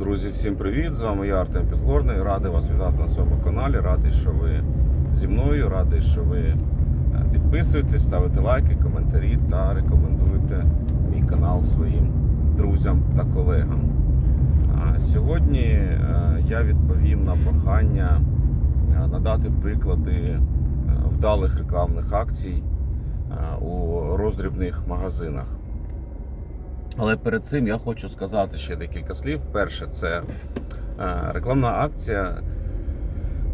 Друзі, всім привіт! З вами я Артем Підгорний. Радий вас вітати на своєму каналі. Радий, що ви зі мною, радий, що ви е, підписуєтесь, ставите лайки, коментарі та рекомендуєте мій канал своїм друзям та колегам. Сьогодні е, я відповім на прохання е, надати приклади вдалих рекламних акцій у роздрібних магазинах. Але перед цим я хочу сказати ще декілька слів. Перше, це е, рекламна акція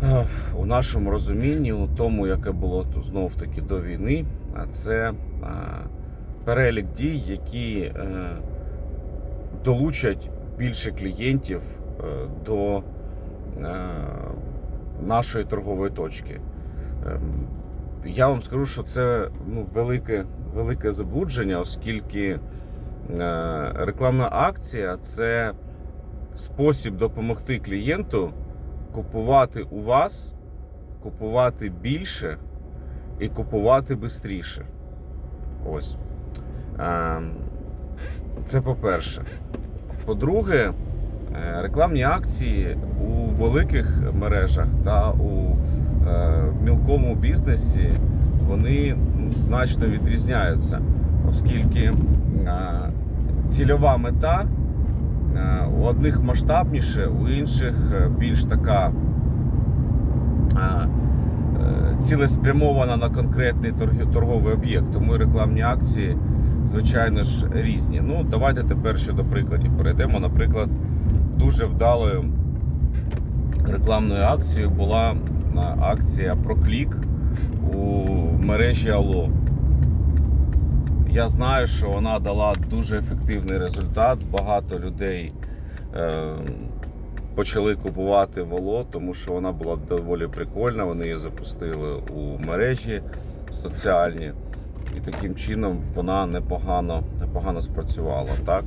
е, у нашому розумінні, у тому, яке було знов таки до війни, а це е, перелік дій, які долучать більше клієнтів до нашої торгової точки. Ем, Я вам скажу, що це ну, велике, велике заблудження, оскільки рекламна акція це спосіб допомогти клієнту купувати у вас, купувати більше і купувати швидше. Ось. Е, Це по-перше. По-друге, е, рекламні акції у великих мережах та у е, мілкому бізнесі вони ну, значно відрізняються, оскільки е, цільова мета е, у одних масштабніше, у інших е, більш така цілеспрямована на конкретний торговий об'єкт. Тому і рекламні акції, звичайно ж, різні. Ну, давайте тепер щодо прикладів. Перейдемо, наприклад, дуже вдалою рекламною акцією була акція Проклік у мережі Алло. Я знаю, що вона дала дуже ефективний результат. Багато людей е, почали купувати воло, тому що вона була доволі прикольна. Вони її запустили у мережі соціальні, і таким чином вона непогано, непогано спрацювала. Так?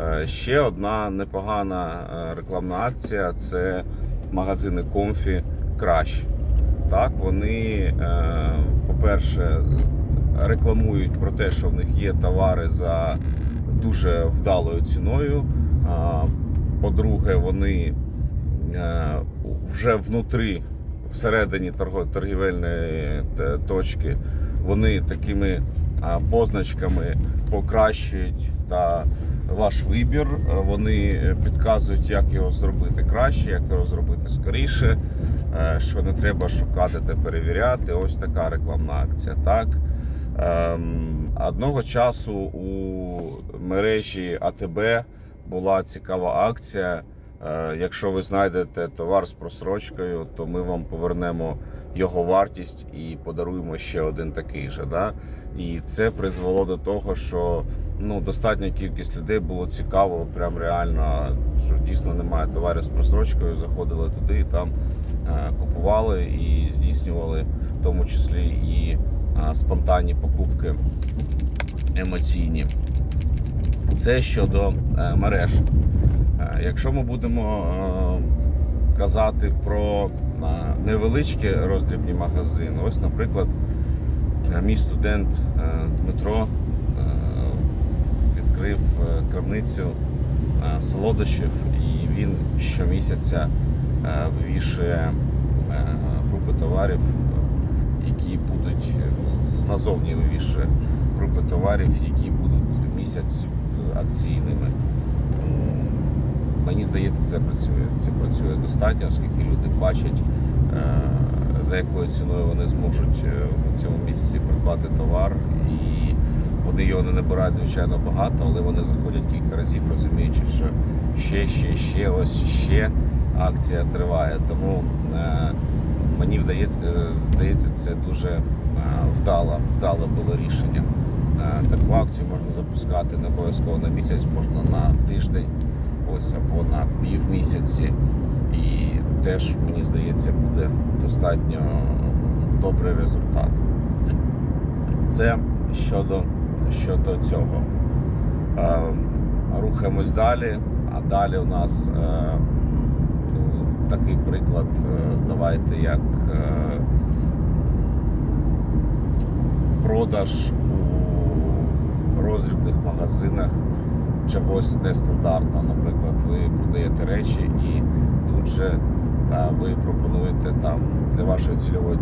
Е, ще одна непогана е, рекламна акція це магазини Комфі Кращ. Так, вони, е, по-перше, рекламують про те, що в них є товари за дуже вдалою ціною. По-друге, вони е, вже внутрі, всередині торгівельної точки, вони такими позначками покращують та ваш вибір. Е, Вони підказують, як його зробити краще, як його зробити скоріше, е, що не треба шукати та перевіряти. Ось така рекламна акція. Так. Ем, Одного часу у мережі АТБ була цікава акція. Е, Якщо ви знайдете товар з просрочкою, то ми вам повернемо його вартість і подаруємо ще один такий же. Да? І це призвело до того, що ну, достатня кількість людей було цікаво, прям реально, що дійсно немає товарів з просрочкою. Заходили туди і там купували і здійснювали в тому числі і е, спонтанні покупки емоційні. Це щодо е, мереж. Е, Якщо ми будемо е, казати про е, невеличкі роздрібні магазини, ось, наприклад, е, мій студент е, Дмитро е, відкрив е, крамницю е, солодощів, і він щомісяця е, вивішує е, групи товарів, які будуть е, назовні вивішує групи товарів, які будуть місяць акційними. Мені здається, це працює. Це працює достатньо, оскільки люди бачать, е, за якою ціною вони зможуть е, в цьому місяці придбати товар. І вони його не набирають, звичайно, багато, але вони заходять кілька разів, розуміючи, що ще, ще, ще, ось ще акція триває. Тому е, мені вдається, е, здається, це дуже е, вдало, вдале було рішення. Е, Таку акцію можна запускати не обов'язково на місяць, можна на тиждень, ось або на півмісяці. І теж, мені здається, буде достатньо добрий результат. Це щодо, щодо цього. Е, Рухаємось далі. А далі у нас е, ну, такий приклад. е, Давайте як е, продаж у роздрібних магазинах чогось нестандартного. Наприклад, ви продаєте речі і тут же ви пропонуєте там для вашої цільової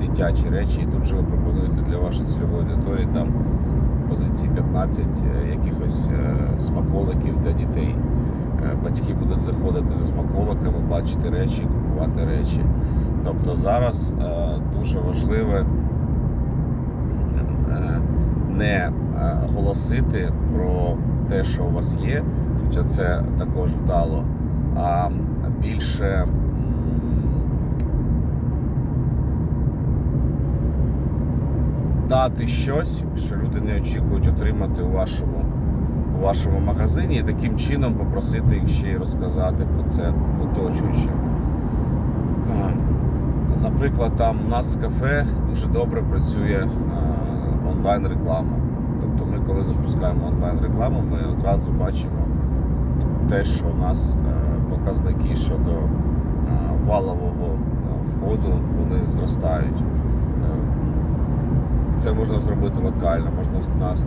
дитячі речі, і тут же ви пропонуєте для вашої цільової аудиторії там позиції 15 е, якихось смаколиків для дітей. Е, Батьки будуть заходити за смаколиками, бачити речі, купувати речі. Тобто зараз е, дуже важливе е, не голосити про те, що у вас є, хоча це також вдало, а більше дати щось, що люди не очікують отримати у вашому, вашому магазині, і таким чином попросити їх ще й розказати про це оточуючим. Наприклад, там у нас кафе дуже добре працює онлайн-реклама. Тобто ми, коли запускаємо онлайн-рекламу, ми одразу бачимо те, що у нас е, показники щодо е, валового е, входу вони зростають. Це можна зробити локально, можна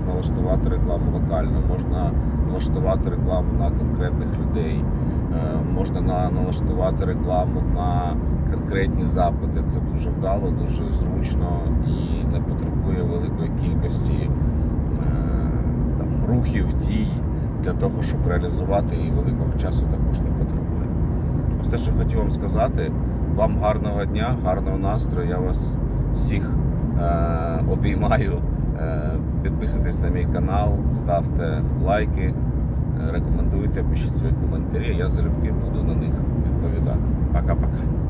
налаштувати рекламу локально, можна налаштувати рекламу на конкретних людей, е, можна налаштувати рекламу на конкретні запити. Це дуже вдало, дуже зручно і не потребує великої кількості е, там, рухів, дій для того, щоб реалізувати і великого часу також не потребує. Ось те, що хотів вам сказати. Вам гарного дня, гарного настрою. Я вас всіх обіймаю. Е, підписуйтесь на мій канал, ставте лайки, е, рекомендуйте, пишіть свої коментарі. Я залюбки буду на них відповідати. Пока-пока.